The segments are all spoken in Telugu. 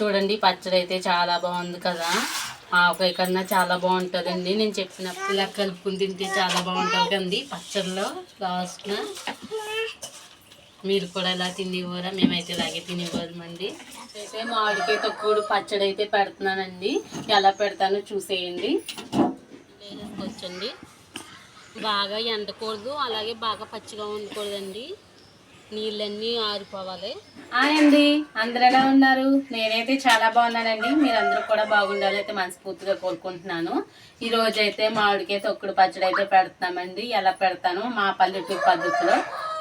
చూడండి పచ్చడి అయితే చాలా బాగుంది కదా. ఆవకాయ కన్నా చాలా బాగుంటుందండి. నేను చెప్పిన ఇలా కలుపుకుని తింటే చాలా బాగుంటుంది కదండి పచ్చడిలో లాస్ట్న మీరు కూడా ఇలా తినేవారా? మేమైతే ఇలాగే తినేవాళ్ళమండి. అయితే మామిడికాయ తక్కువ పచ్చడి అయితే పెడుతున్నానండి. ఎలా పెడతానో చూసేయండి. వచ్చండి. బాగా ఎండకూడదు అలాగే బాగా పచ్చిగా ఉండకూడదండి. నీళ్ళన్నీ ఆరిపోవాలి. అండి. అందరు ఎలా ఉన్నారు? నేనైతే చాలా బాగున్నానండి. మీరందరూ కూడా బాగుండాలి అయితే మనస్ఫూర్తిగా కోరుకుంటున్నాను. ఈ రోజు అయితే మామిడికాయ తొక్కుడు పచ్చడి అయితే పెడుతున్నామండి. ఎలా పెడతాను మా పల్లెటూరు పద్ధతిలో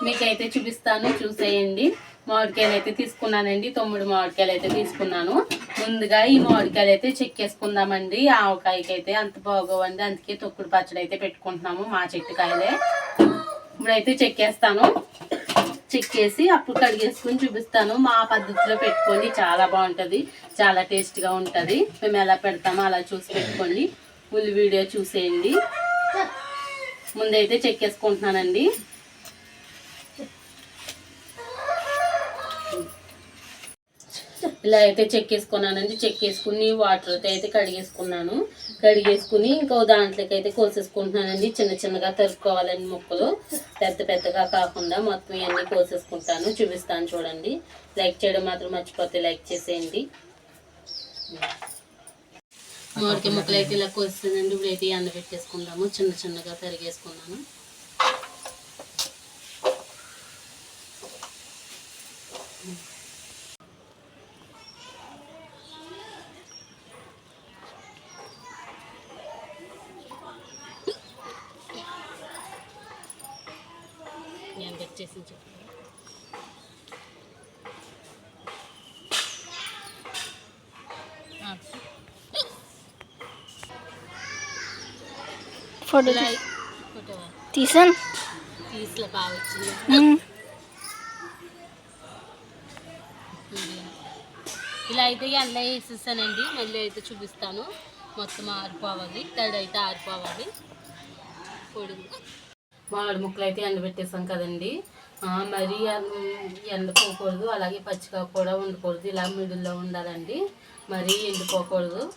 మీకైతే చూపిస్తాను చూసేయండి. మామిడికాయలు అయితే తీసుకున్నానండి. తొమ్మిది మామిడికాయలు అయితే తీసుకున్నాను. ముందుగా ఈ మామిడికాయలు అయితే చెక్కేసుకుందామండి ఆవకాయకి అయితే అంత బాగోవండి. అందుకే తొక్కుడు పచ్చడి అయితే పెట్టుకుంటున్నాము మా చెట్టు కాయలే ఇప్పుడైతే చెక్కేస్తాను చెక్కేసి అప్పుడు కడిగేసుకుని చూపిస్తాను. మా పద్ధతిలో పెట్టుకోండి చాలా బాగుంటుంది. చాలా టేస్ట్గా ఉంటుంది. మేము ఎలా పెడతామో అలా చూసి పెట్టుకోండి. ఫుల్ వీడియో చూసేయండి. ముందైతే చెక్కేసుకుంటున్నానండి. ఇలా అయితే చెక్కేసుకున్నానండి. చెక్కేసుకుని వాటర్తో అయితే కడిగేసుకున్నాను. కడిగేసుకుని ఇంకో దాంట్లోకి అయితే కోసేసుకుంటున్నానండి. చిన్న చిన్నగా తరుక్కోవాలండి ముక్కలు. పెద్ద పెద్దగా కాకుండా మొత్తం ఇవన్నీ కోసేసుకుంటాను. చూపిస్తాను చూడండి. లైక్ చేయడం మాత్రం మర్చిపోతే లైక్ చేసేయండి. మామిడికాయ ముక్కలు అయితే ఇలా కోసేసానండి ఇప్పుడైతే ఎండ పెట్టేసుకుందాము. చిన్న చిన్నగా తరిగేసుకున్నాను. ఎండ వచ్చేసి చెప్పండి. ఫోటో తీసాను. తీసులో బాగా వచ్చింది. మ్మ్. ఇలా అయితే ఎండ వేసేసానండి. మళ్ళీ అయితే చూపిస్తాను. మొత్తం ఆరిపోవాలి. తడి అయితే ఆరిపోవాలి. పొడి మామిడి ముక్కలు అయితే ఎండబెట్టేసాం కదండి. మరి మరీ అన్- ఎండిపోకూడదు అలాగే పచ్చిగా కూడా ఉండకూడదు ఇలా మిడిల్లో ఉండాలండి. మరీ ఎండిపోకూడదు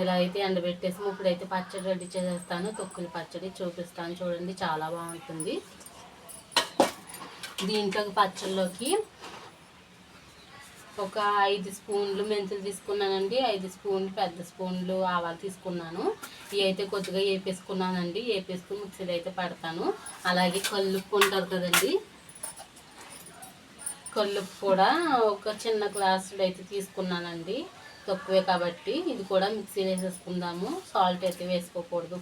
ఇలా అయితే ఎండబెట్టేసి ఇప్పుడైతే పచ్చడి రెడీ చేసేస్తాను. తొక్కులు పచ్చడి చూపిస్తాను చూడండి చాలా బాగుంటుంది. దీంట్లోకి పచ్చళ్ళలోకి ఒక ఐదు స్పూన్లు మెంతులు తీసుకున్నానండి. ఐదు స్పూన్లు పెద్ద స్పూన్లు ఆవాలు తీసుకున్నాను. ఇవి అయితే కొద్దిగా వేపేసుకున్నానండి వేపేసుకుని మిక్సీలో అయితే పడతాను. అలాగే కల్లుప్పు ఉంటుంది కదండి. కల్లుప్పు కూడా ఒక చిన్న గ్లాసులు అయితే తీసుకున్నానండి. తక్కువే కాబట్టి ఇది కూడా మిక్సీ వేసేసుకుందాము. సాల్ట్ అయితే వేసుకోకూడదు.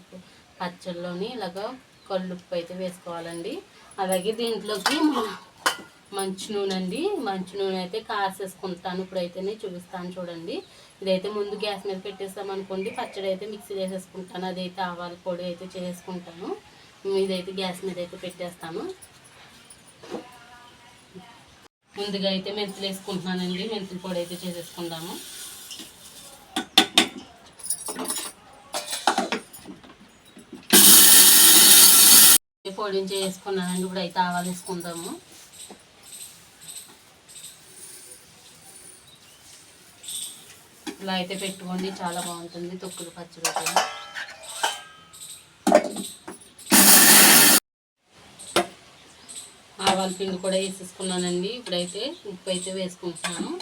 పచ్చళ్ళలోని ఇలాగా కల్లుప్పు అయితే వేసుకోవాలండి. అలాగే దీంట్లోకి మంచి నూనె అండి. మంచి నూనె అయితే కాసేసుకుంటాను ఇప్పుడైతేనే చూపిస్తాను చూడండి. ఇదైతే ముందు గ్యాస్ మీద పెట్టేస్తాం అనుకోండి. పచ్చడి అయితే మిక్సీ చేసేసుకుంటాను. అదైతే ఆవాల పొడి అయితే చేసుకుంటాను. ఇదైతే గ్యాస్ మీద అయితే పెట్టేస్తాను. ముందుగా అయితే మెంతులు వేసుకుంటున్నానండి. మెంతుల పొడి అయితే చేసేసుకుందాము. పొడిని చేసుకున్నానండి. ఇప్పుడు అయితే ఆవాలు వేసుకుందాము. ఇలా అయితే పెట్టుకోండి చాలా బాగుంటుంది తొక్కుడు పచ్చడి ఆవాల పిండి కూడా వేసేసుకున్నానండి. ఇప్పుడైతే ఉప్పు అయితే వేసుకుంటున్నాను.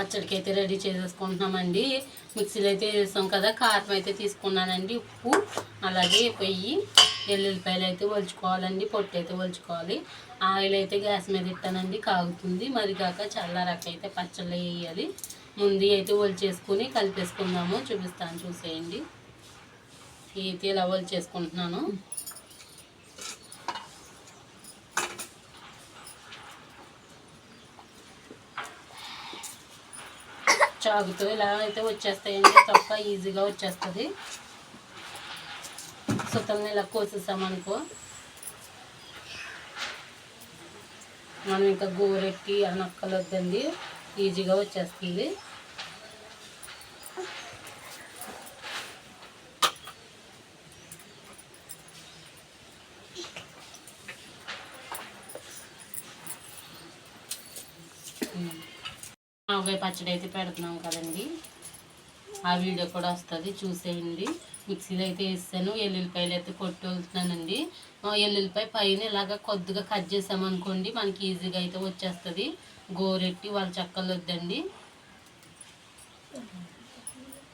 పచ్చడికి అయితే రెడీ చేసేసుకుంటున్నామండి. మిక్సీలో అయితే వేసాం కదా కారం అయితే తీసుకున్నానండి ఉప్పు అలాగే పొయ్యి ఎల్లుల్లిపాయలు అయితే ఒలుచుకోవాలండి పొట్టు అయితే ఒలుచుకోవాలి. ఆయిల్ అయితే గ్యాస్ మీద ఇట్టానండి కాగుతుంది. మరి కాక చల్లారాక అయితే పచ్చళ్ళు వేయాలి. ముందు అయితే ఒలిచేసుకుని కలిపేసుకుందాము. చూపిస్తాను చూసేయండి. అయితే ఇలా ఒలిచేసుకుంటున్నాను. చాగుతూ ఇలా అయితే వచ్చేస్తాయండి. తప్ప ఈజీగా వచ్చేస్తుంది. సుతంగా ఇలా కోసేసామనుకో మనం ఇంకా గోరెట్టి అనక్కలొద్దండి ఈజీగా వచ్చేస్తుంది. ఆవకాయ పచ్చడి అయితే పెడుతున్నాం కదండి. ఆ వీడియో కూడా వస్తుంది చూసేయండి. మిక్సీలో అయితే వేస్తాను ఎల్లుల్లిపాయలు అయితే కొట్టి ఎల్లుల్లిపాయ పైన ఇలాగ కొద్దిగా కట్ చేసామనుకోండి మనకి ఈజీగా అయితే వచ్చేస్తుంది. గోరెట్టి వాళ్ళ చక్కలు వద్దండి.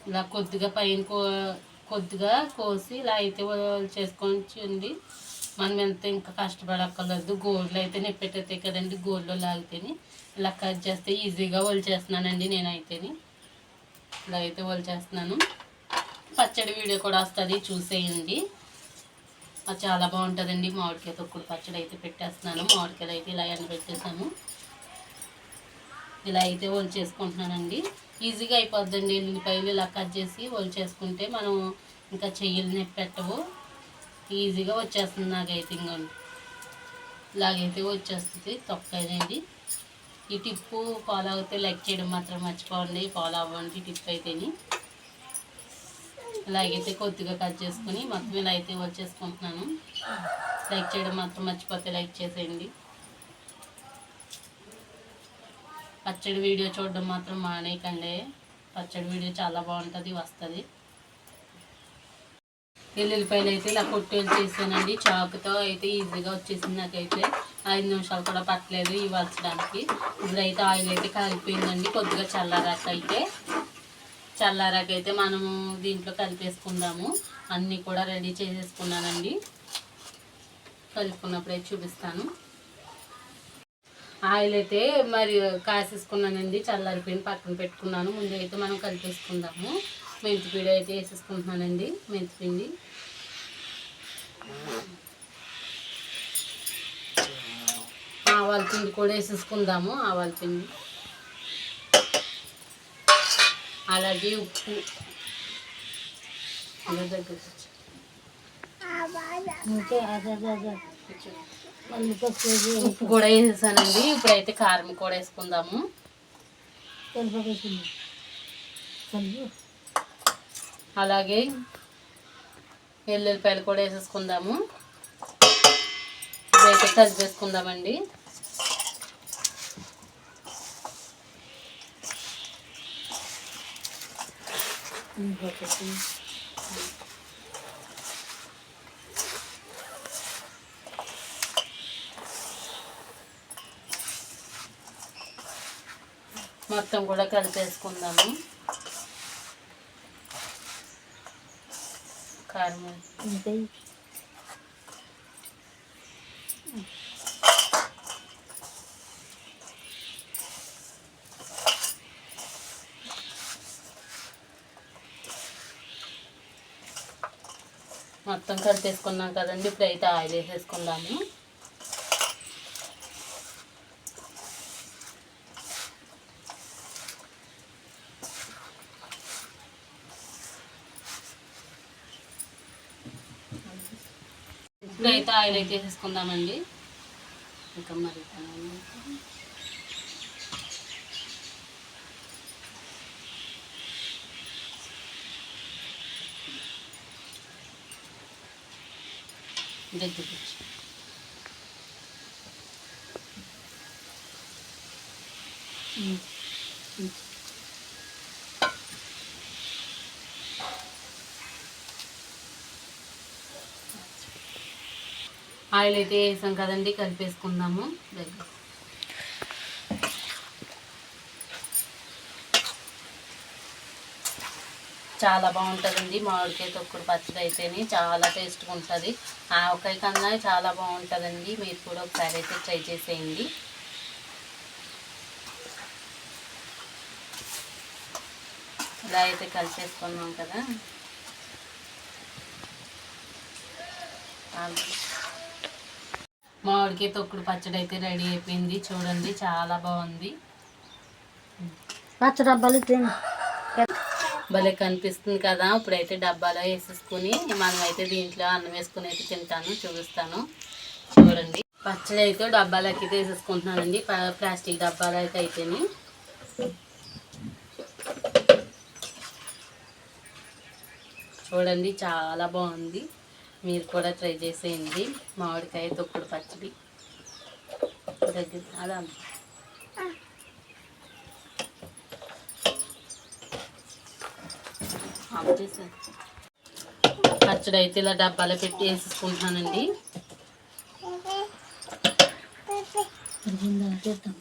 ఇలా కొద్దిగా పైన కో కొద్దిగా కోసి ఇలా అయితే చేసుకొని మనం ఎంత ఇంకా కష్టపడక్కర్లేదు. గోర్లు అయితే నెప్పెట్టేస్తాయి కదండి. గోర్లో లాగితేని ఇలా కట్ చేస్తే ఈజీగా చేస్తున్నానండి నేనైతేని. ఇలా అయితే చేస్తున్నాను. పచ్చడి వీడియో కూడా వస్తుంది చూసేయండి. అది చాలా బాగుంటుందండి. మామిడికాయ తొక్కుడు పచ్చడి అయితే పెట్టేస్తున్నాను. మామిడికాయలు అయితే ఇలా ఎండబెట్టేసాను ఇలా అయితే ఒలి చేసుకుంటున్నానండి. ఈజీగా అయిపోద్దండి. ఎల్లుల్లిపాయలు ఇలా కట్ చేసి ఒలి చేసుకుంటే మనం ఇంకా చెయ్యలు నొప్పి పెట్టవు ఈజీగా వచ్చేస్తుంది నాకైతే ఇంకోండి ఇలాగైతే వచ్చేస్తుంది తొక్క ఈ టిప్పు ఫాలో అవుతే లైక్ చేయడం మాత్రం మర్చిపోండి. ఫాలో అవ్వండి టిప్ అయితేని. ఇలాగైతే కొద్దిగా కట్ చేసుకుని మొత్తం ఇలా అయితే వచ్చేసుకుంటున్నాను. లైక్ చేయడం మాత్రం మర్చిపోతే లైక్ చేసేయండి. పచ్చడి వీడియో చూడడం మాత్రం మానేయకండి. పచ్చడి వీడియో చాలా బాగుంటుంది వస్తుంది. ఎల్లుల్లిపాయలు అయితే ఇలా కొట్టేలు చేసానండి చాకుతో అయితే ఈజీగా వచ్చేసింది నాకైతే. ఐదు నిమిషాలు కూడా పట్టలేదు ఇవ్వాల్చడానికి ఇప్పుడైతే ఆయిల్ అయితే కాలిపోయిందండి. కొద్దిగా చల్లారాక అయితే. చల్లారాక అయితే మనము దీంట్లో కలిపేసుకుందాము. అన్నీ కూడా రెడీ చేసేసుకున్నానండి. కలుపుకున్నప్పుడైతే చూపిస్తాను. ఆయిల్ అయితే మరి కాసేసుకున్నానండి. చల్లారిపోయిన పక్కన పెట్టుకున్నాను. ముందు అయితే మనం కలిపేసుకుందాము. మెంతిపిండి అయితే వేసేసుకుంటున్నానండి. మెంతిపిండి. ఆవాల పిండి కూడా వేసేసుకుందాము ఆవాల పిండి. అలాగే ఉప్పు. అలా దగ్గర ఉప్పు కూడా వేసేసానండి. ఇప్పుడైతే కారం కూడా వేసుకుందాము. అలాగే ఎల్లుల్లిపాయలు కూడా వేసేసుకుందాము. ఇప్పుడైతే కలిపేసుకుందామండి. మొత్తం కూడా కలిపేసుకుందాము. కారం. మొత్తం కలిపేసుకున్నాం కదండి. ఇప్పుడు అయితే ఆయిల్ వేసేసుకుందాము. ఇప్పుడైతే ఆయిల్ అయితే వేసేసుకుందామండి. ఇంకా మరి దగ్గరికి ఆయిల్ అయితే వేసాం కదండి కలిపేసుకుందాము. దగ్గర. చాలా బాగుంటుందండి. మామిడికాయ తొక్కుడు పచ్చడి అయితేనే చాలా టేస్ట్గా ఉంటుంది. ఆవకాయ కన్నా చాలా బాగుంటుందండి. మీరు కూడా ఒకసారి అయితే ట్రై చేసేయండి. ఇలా అయితే కలిసేసుకున్నాం కదా. మామిడికాయ తొక్కుడు పచ్చడి అయితే రెడీ అయిపోయింది. చూడండి చాలా బాగుంది. పచ్చ డబ్బాలు భలే కనిపిస్తుంది కదా. ఇప్పుడైతే డబ్బాలో వేసేసుకుని మనమైతే దీంట్లో అన్నం వేసుకుని అయితే తింటాను చూపిస్తాను. చూడండి. పచ్చడి అయితే డబ్బాలకి అయితే వేసేసుకుంటున్నానండి. ప- ప్లాస్టిక్ డబ్బాలు అయితే అయితేని. చూడండి చాలా బాగుంది. మీరు కూడా ట్రై చేసేయండి. మామిడికాయ తొక్కుడు పచ్చడి. దగ్గర అలా పచ్చడి అయితే ఇలా డబ్బాలో పెట్టి వేసేసుకుంటున్నానండి. చేద్దాం.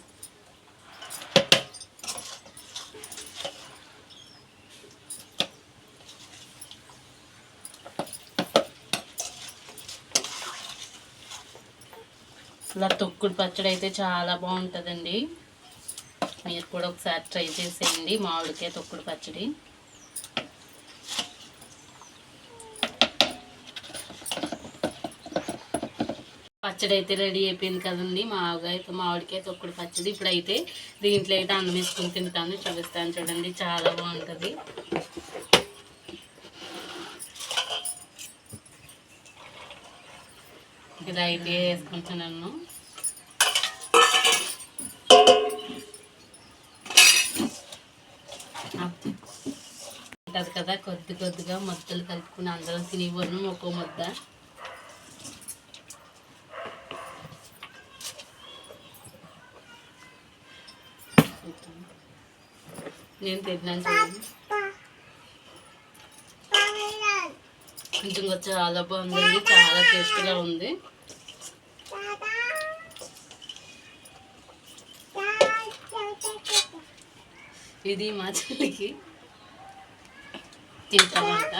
ఇలా తొక్కుడు పచ్చడి అయితే చాలా బాగుంటుందండి. మీరు కూడా ఒకసారి ట్రై చేసేయండి మామిడికాయ తొక్కుడు పచ్చడి. పచ్చడి అయితే రెడీ అయిపోయింది కదండి. మామూలుగా అయితే మామిడికాయ తొక్కుడు పచ్చడి ఇప్పుడైతే దీంట్లో అయితే అన్నం వేసుకుని తింటాను. చూపిస్తాను చూడండి చాలా బాగుంటుంది. ఇలా అయితే వేసుకుంటున్నాను. ఉంటుంది కదా కొద్ది కొద్దిగా ముద్దలు కలుపుకుని అందరం తినేవాళ్ళం ఒక్కో ముద్ద. నేను తిన్నాను నిజంగా చాలా బాగుందండి చాలా టేస్ట్గా ఉంది. ఇది మా చెల్లికి తింటామంట